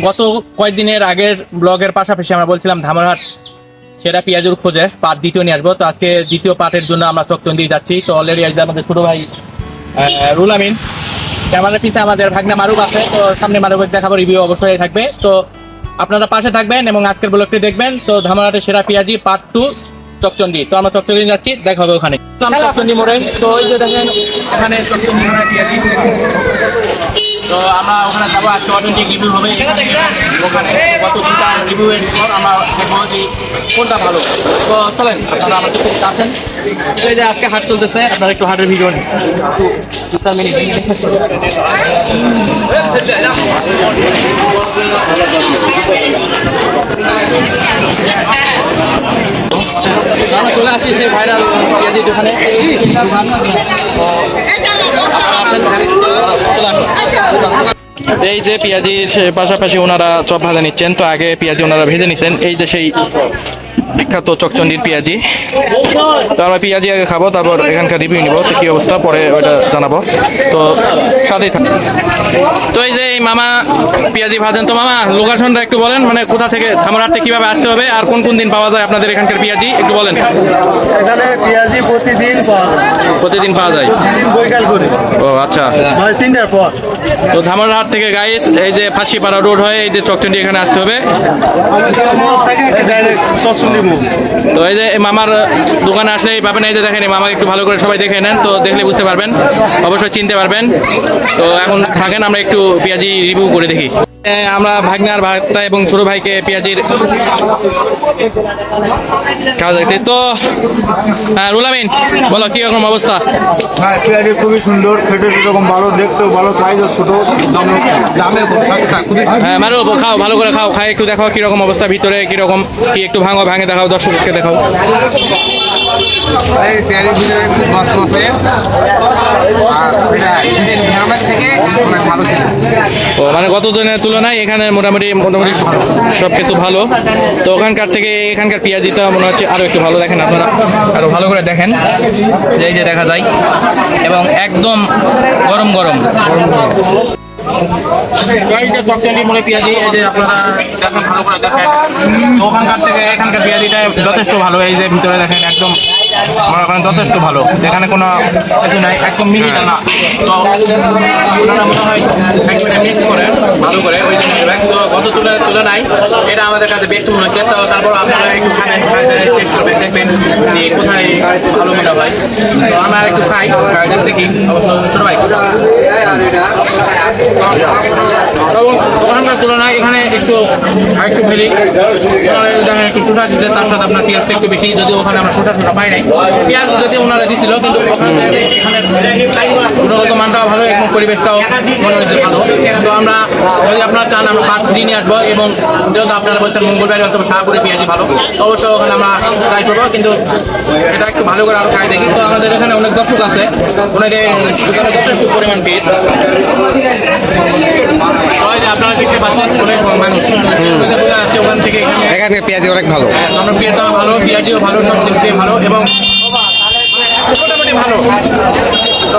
গত কয়েকদিনের আগের ব্লগের পাশাপাশি আমরা বলছিলাম ধামরহাট সেরা পেঁয়াজুর খোঁজে পার্ট দ্বিতীয় নিয়ে আসব। তো আজকে দ্বিতীয় পার্টের জন্য আমরা চকচন্দি যাচ্ছি। তো অলরেডি আজ আমাদের ছোট ভাই রুল আমিন, ক্যামেরার পিছে আমাদের ভাগনা মারুক আছে। তো সামনে মারুক দেখাবো রিভিউ অবশ্যই থাকবে। তো আপনারা পাশে থাকবেন এবং আজকের ব্লগটি দেখবেন। তো ধামরহাটের সেরা পেঁয়াজি পার্ট টু চকচন্দি তো আমরা চকচন্দি যাচ্ছি দেখা হবে ওখানে। তো আমরা চকচন্দি মোড়ে তো ওই যে দেখেন এখানে চকচন্দি মোড়ে তো আমরা ওখানে যাব আজকে অথেন্টিক রিভিউ হবে। ওখানে গত দুটা রিভিউ এর পর আমরা দেখব যে কোনটা ভালো। তো চলেন আপনারা আমার সাথে আসেন। এই যে আজকে হাট চলতেছে আপনারা একটু হাটের ভিডিও নিন। দু চার মিনিট। চলে আসি সেই ভাইরাল দোকানে। এই যে পেঁয়াজির পাশাপাশি ওনারা চপ ভাজা নিচ্ছেন, তো আগে পেঁয়াজি ওনারা ভেজে নিচ্ছেন। এই যে সেই বিখ্যাত চকচন্ডির পেঁয়াজি। তো আমরা পেঁয়াজি আগে খাব, তারপর এখানকার রিভিউ নিব, তো কি অবস্থা, পরে ওইটা জানাব। তো সাথেই থাক। তো এই যে এই মামা পেঁয়াজি ভাজেন তো মামা লোকেশনটা একটু বলেন মানে কোথা থেকে ধামরাতে কীভাবে আসতে হবে আর কোন কোন দিন পাওয়া যায় আপনাদের এখানকার পেঁয়াজি একটু বলেন। এখানে পেঁয়াজি প্রতিদিন পাওয়া যায়। প্রতিদিন পাওয়া যায়? প্রতিদিন বৈকাল করে। ও আচ্ছা। মানে তিনটার পর। তো ধামরাহাট থেকে গাইস এই যে ফাঁসিপাড়া রোড হয়ে এই যে চকচন্ডি এখানে আসতে হবে। তো এই যে এই মামার দোকানে আসলেই পাবেন এই যে দেখেন মামাকে একটু ভালো করে সবাই দেখে নেন তো দেখলে বুঝতে পারবেন অবশ্যই চিনতে পারবেন। তো এখন থাকেন আমরা একটু পেঁয়াজি রিভিউ করে দেখি। আমরা ভাগ্নার ভাতটা এবং ছোট ভাইকে পেঁয়াজির খাওয়া দেখতে। তো হ্যাঁ রুলামিন বলো কি রকম অবস্থা? হ্যাঁ পেঁয়াজি খুবই সুন্দর খেতে এরকম ভালো দেখতেও ভালো সাইজও ছোট দামে হ্যাঁ মারো খাও ভালো করে খাও খাই একটু দেখাও কীরকম অবস্থা ভিতরে কীরকম কি একটু ভাঙো ভাঙে দেখাও দর্শককে দেখাও। এই পেঁয়াজের ভিতরে খুব মস্ত আছে অনেক ভালো ছিল। ও মানে গত দিনের তুলনায় এখানে মোটামুটি মোটামুটি সব কিছু ভালো। তো ওখানকার থেকে এখানকার পেঁয়াজিটা মনে হচ্ছে আরও একটু ভালো দেখেন আপনারা। আরও ভালো করে দেখেন। এই যে দেখা যায়। এবং একদম গরম গরম। এই যে চকচন্ডি পেঁয়াজি এই যে আপনারা দেখেন ভালো করে দেখেন। ওখানকার থেকে এখানকার পেঁয়াজিটা যথেষ্ট ভালো। এই যে ভিতরে দেখেন একদম যথেষ্ট ভালো। এখানে কোনো কিছু নাই, একদম মিহি না। তো ওনারা মনে হয় একবারে মিক্স করে, ভালো করে ওই গত তুলে তুলনায় এটা আমাদের কাছে বেস্ট মনে হচ্ছে। তো তারপর আপনারা একটু খাবেন টেস্ট করবেন দেখবেন যে কোথায় ভালো মনে হয়। তো আমরা একটু খাই, দেখি। অবশ্য ছোট ভাই। তুলনায় এখানে একটু, আরেকটু ফেলি দেখেন একটু টুটা দিতে, তার সাথে আপনার পেঁয়াজটা একটু বেশি। যদি ওখানে আমরা টুটা টুটা পাই নাই। পেঁয়াজ যদি ওনারা দিছিল, কিন্তু গুণগত মানটাও ভালো, এবং পরিবেশটাও মনে হয়েছে ভালো। তো আমরা যদি আপনারা চান, আমরা পাঁচ দিন নিয়ে আসব, এবং যেহেতু আপনারা বলছেন মঙ্গলবারে অথবা শাহপুরে পেঁয়াজি ভালো অবশ্যই ওখানে আমরা ট্রাই করব, কিন্তু এটা একটু ভালো করে আরও খাই দেখি। তো আমাদের এখানে অনেক দর্শক আছে। দোকানে যথেষ্ট পরিমাণ যে আপনারা দেখতে পাচ্ছেন অনেক মানুষ। ওখান থেকে এখানে পেঁয়াজি অনেক ভালো। আমরা জনপ্রিয়তাও ভালো পেঁয়াজিও ভালো সব দিক দিয়ে ভালো এবং মোটামুটি ভালো। তো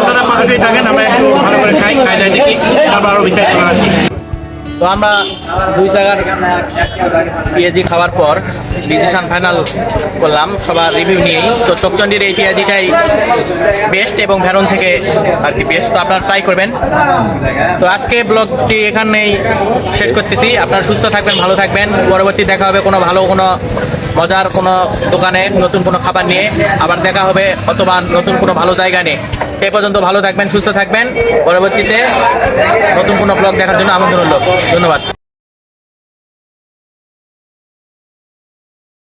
আপনারা পাশেই থাকেন আমরা একটু ভালো করে খাই খাই যাই দেখি তারপর আরও বিস্তারিত জানাচ্ছি। তো আমরা দুই জায়গার পেঁয়াজি খাওয়ার পর ডিসিশন ফাইনাল করলাম। সবার রিভিউ নিয়েই। তো চকচন্ডির এই পেঁয়াজিটাই বেস্ট এবং ভ্যারন থেকে আর কি বেস্ট তো আপনারা ট্রাই করবেন। তো আজকে ব্লগটি এখানেই শেষ করতেছি। আপনারা সুস্থ থাকবেন, ভালো থাকবেন। পরবর্তী দেখা হবে কোনো ভালো, কোনো মজার কোনো দোকানে নতুন কোনো খাবার নিয়ে। আবার দেখা হবে অথবা নতুন কোনো ভালো জায়গা নিয়ে। সেই পর্যন্ত ভালো থাকবেন, সুস্থ থাকবেন। পরবর্তীতে নতুন কোনো ব্লগ দেখার জন্য আমন্ত্রণ রইল। ধন্যবাদ।